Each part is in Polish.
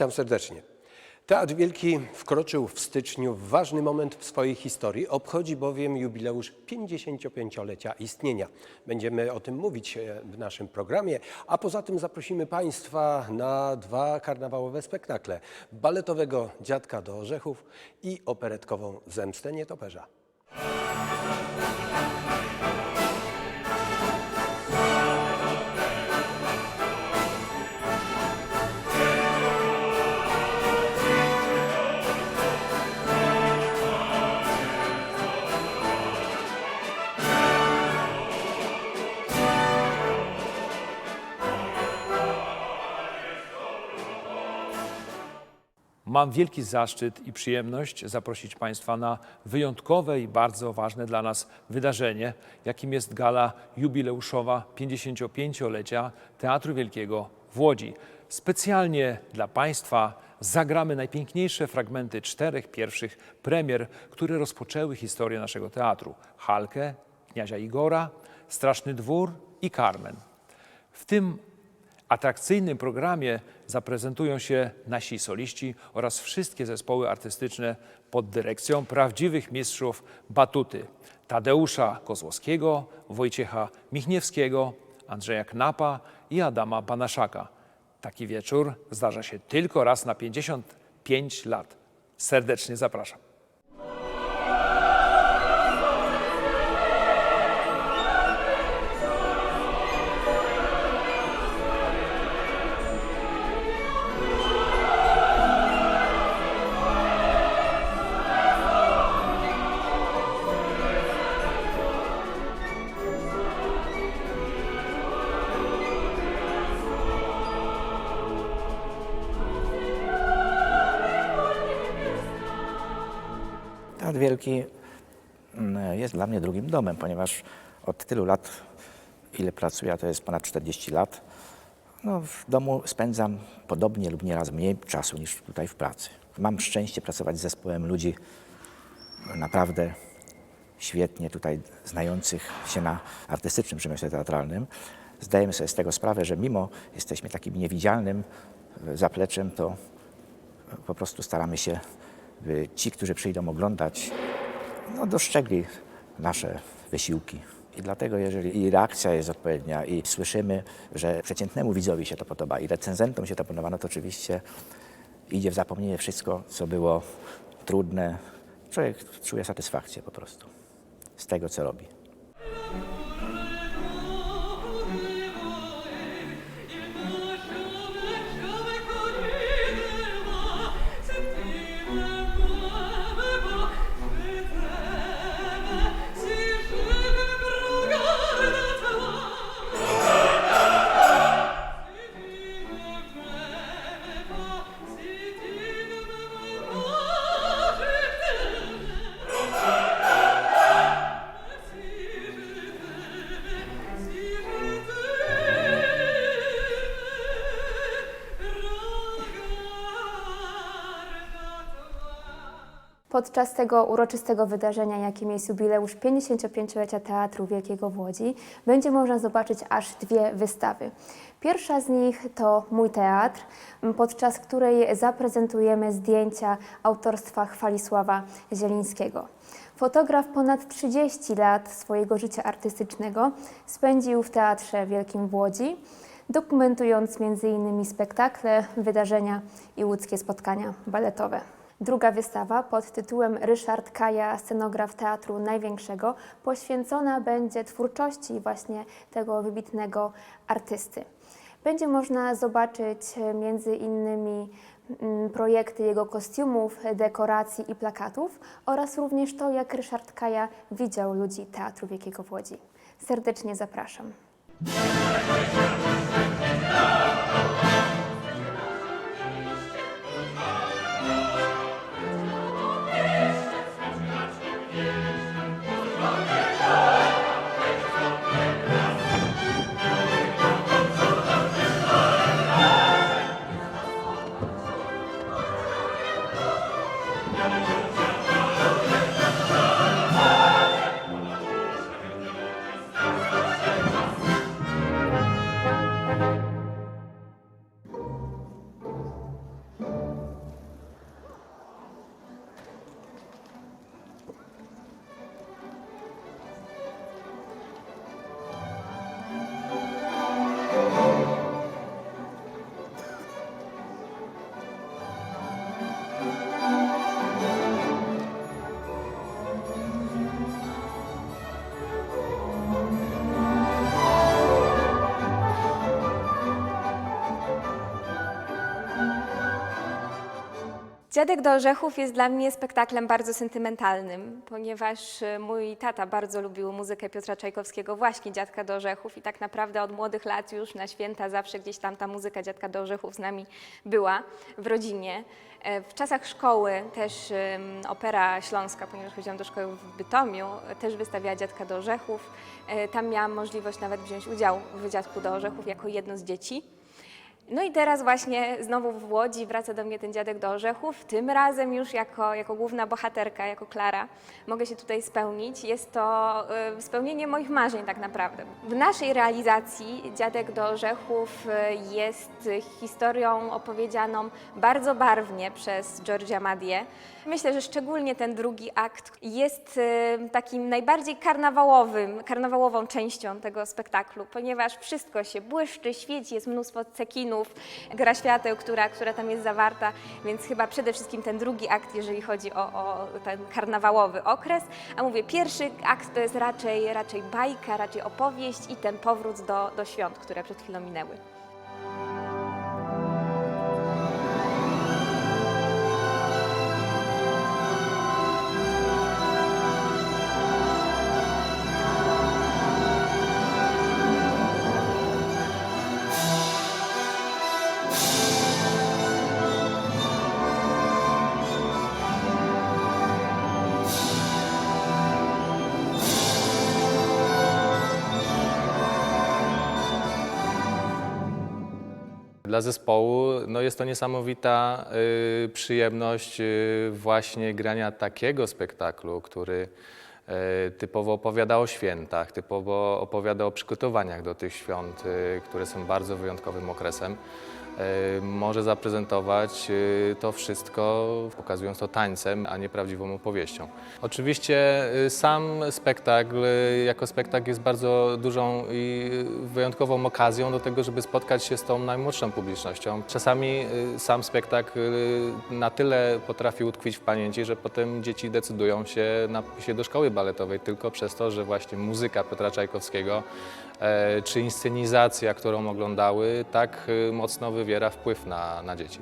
Witam serdecznie. Teatr Wielki wkroczył w styczniu w ważny moment w swojej historii. Obchodzi bowiem jubileusz 55-lecia istnienia. Będziemy o tym mówić e, w naszym programie, a poza tym zaprosimy Państwa na dwa karnawałowe spektakle. Baletowego Dziadka do Orzechów i operetkową Zemstę Nietoperza. Mam wielki zaszczyt i przyjemność zaprosić Państwa na wyjątkowe i bardzo ważne dla nas wydarzenie, jakim jest gala jubileuszowa 55-lecia Teatru Wielkiego w Łodzi. Specjalnie dla Państwa zagramy najpiękniejsze fragmenty czterech pierwszych premier, które rozpoczęły historię naszego teatru. Halkę, Kniazia Igora, Straszny Dwór i Carmen. W tym atrakcyjnym programie zaprezentują się nasi soliści oraz wszystkie zespoły artystyczne pod dyrekcją prawdziwych mistrzów batuty Tadeusza Kozłowskiego, Wojciecha Michniewskiego, Andrzeja Knapa i Adama Banaszaka. Taki wieczór zdarza się tylko raz na 55 lat. Serdecznie zapraszam. Teatr Wielki mm, jest dla mnie drugim domem, ponieważ od tylu lat, ile pracuję, to jest ponad 40 lat, no, w domu spędzam podobnie lub nieraz mniej czasu niż tutaj w pracy. Mam szczęście pracować z zespołem ludzi naprawdę świetnie tutaj znających się na artystycznym przemyśle teatralnym. Zdajemy sobie z tego sprawę, że mimo jesteśmy takim niewidzialnym zapleczem, to po prostu staramy się, ci, którzy przyjdą oglądać, no, dostrzegli nasze wysiłki. I dlatego, jeżeli i reakcja jest odpowiednia, i słyszymy, że przeciętnemu widzowi się to podoba, i recenzentom się to podoba, no to oczywiście idzie w zapomnienie wszystko, co było trudne. Człowiek czuje satysfakcję po prostu z tego, co robi. Podczas tego uroczystego wydarzenia, jakim jest jubileusz 55-lecia Teatru Wielkiego w Łodzi, będzie można zobaczyć aż dwie wystawy. Pierwsza z nich to Mój Teatr, podczas której zaprezentujemy zdjęcia autorstwa Chwalisława Zielińskiego. Fotograf ponad 30 lat swojego życia artystycznego spędził w Teatrze Wielkim w Łodzi, dokumentując m.in. spektakle, wydarzenia i łódzkie spotkania baletowe. Druga wystawa pod tytułem Ryszard Kaja, scenograf Teatru Największego, poświęcona będzie twórczości właśnie tego wybitnego artysty. Będzie można zobaczyć e, między innymi mm, projekty jego kostiumów, dekoracji i plakatów oraz również to, jak Ryszard Kaja widział ludzi Teatru Wielkiego w Łodzi. Serdecznie zapraszam. Dziadek do Orzechów jest dla mnie spektaklem bardzo sentymentalnym, ponieważ e, mój tata bardzo lubił muzykę Piotra Czajkowskiego, właśnie Dziadka do Orzechów i tak naprawdę od młodych lat już na święta zawsze gdzieś tam ta muzyka Dziadka do Orzechów z nami była w rodzinie. E, W czasach szkoły też Opera Śląska, ponieważ chodziłam do szkoły w Bytomiu, e, też wystawiała Dziadka do Orzechów. Tam miałam możliwość nawet wziąć udział w Dziadku do Orzechów jako jedno z dzieci. No i teraz właśnie znowu w Łodzi wraca do mnie ten dziadek do Orzechów, tym razem już jako, jako główna bohaterka, jako Klara. Mogę się tutaj spełnić. Jest to y, spełnienie moich marzeń tak naprawdę. W naszej realizacji dziadek do Orzechów y, jest historią opowiedzianą bardzo barwnie przez Georgia Madie. Myślę, że szczególnie ten drugi akt jest y, takim najbardziej karnawałowym, karnawałową częścią tego spektaklu, ponieważ wszystko się błyszczy, świeci, jest mnóstwo cekinów, gra świateł, która, która tam jest zawarta, więc chyba przede wszystkim ten drugi akt, jeżeli chodzi o, o ten karnawałowy okres. A mówię, pierwszy akt to jest raczej, raczej bajka, raczej opowieść i ten powrót do, do świąt, które przed chwilą minęły. Dla zespołu no jest to niesamowita y, przyjemność y, właśnie grania takiego spektaklu, który typowo opowiada o świętach, typowo opowiada o przygotowaniach do tych świąt, y, które są bardzo wyjątkowym okresem. Y, może zaprezentować to wszystko, pokazując to tańcem, a nie prawdziwą opowieścią. Oczywiście sam spektakl jako spektakl jest bardzo dużą i wyjątkową okazją do tego, żeby spotkać się z tą najmłodszą publicznością. Czasami sam spektakl na tyle potrafi utkwić w pamięci, że potem dzieci decydują się na się do szkoły baletowej tylko przez to, że właśnie muzyka Piotra Czajkowskiego e, czy inscenizacja, którą oglądały, tak y, mocno wywiera wpływ na, na dzieci.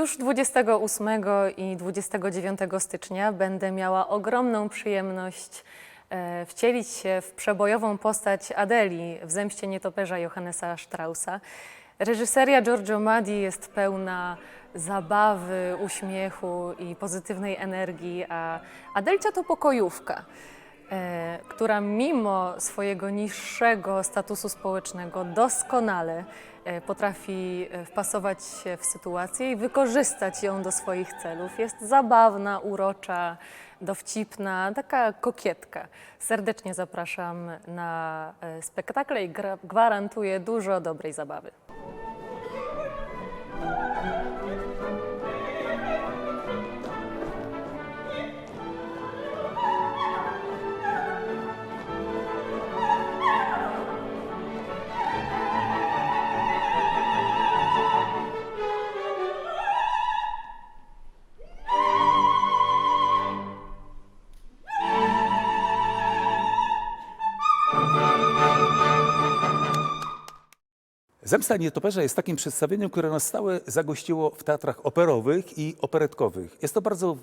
Już 28 i 29 stycznia będę miała ogromną przyjemność e, wcielić się w przebojową postać Adeli w Zemście Nietoperza Johannesa Straussa. Reżyseria Giorgio Madi jest pełna zabawy, uśmiechu i pozytywnej energii, a Adelcia to pokojówka e, która mimo swojego niższego statusu społecznego doskonale potrafi e, wpasować się w sytuację i wykorzystać ją do swoich celów. Jest zabawna, urocza, dowcipna, taka kokietka. Serdecznie zapraszam na e, spektakle i gwarantuję dużo dobrej zabawy. Zemsta Nietoperza jest takim przedstawieniem, które na stałe zagościło w teatrach operowych i operetkowych. Jest to bardzo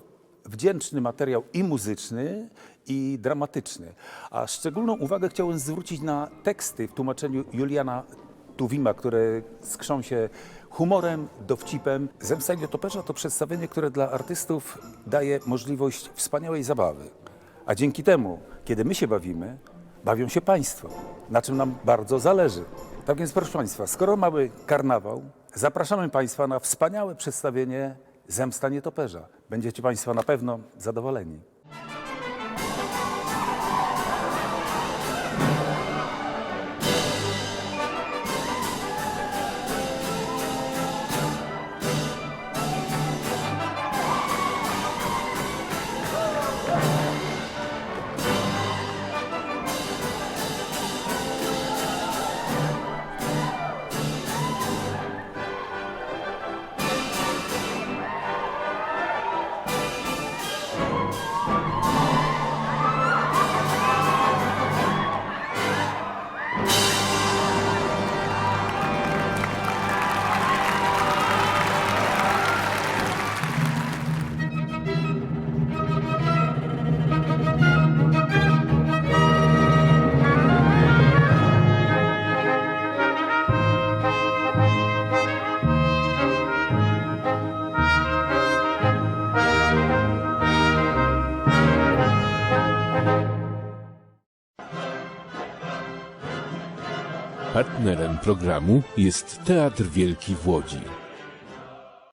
wdzięczny materiał i muzyczny, i dramatyczny. A szczególną uwagę chciałem zwrócić na teksty w tłumaczeniu Juliana Tuwima, które skrzą się humorem, dowcipem. Zemsta nietoperza to przedstawienie, które dla artystów daje możliwość wspaniałej zabawy. A dzięki temu, kiedy my się bawimy, bawią się Państwo, na czym nam bardzo zależy. Tak więc, proszę Państwa, skoro mamy karnawał, zapraszamy Państwa na wspaniałe przedstawienie Zemsta nietoperza. Będziecie Państwo na pewno zadowoleni. Programu jest Teatr Wielki w Łodzi.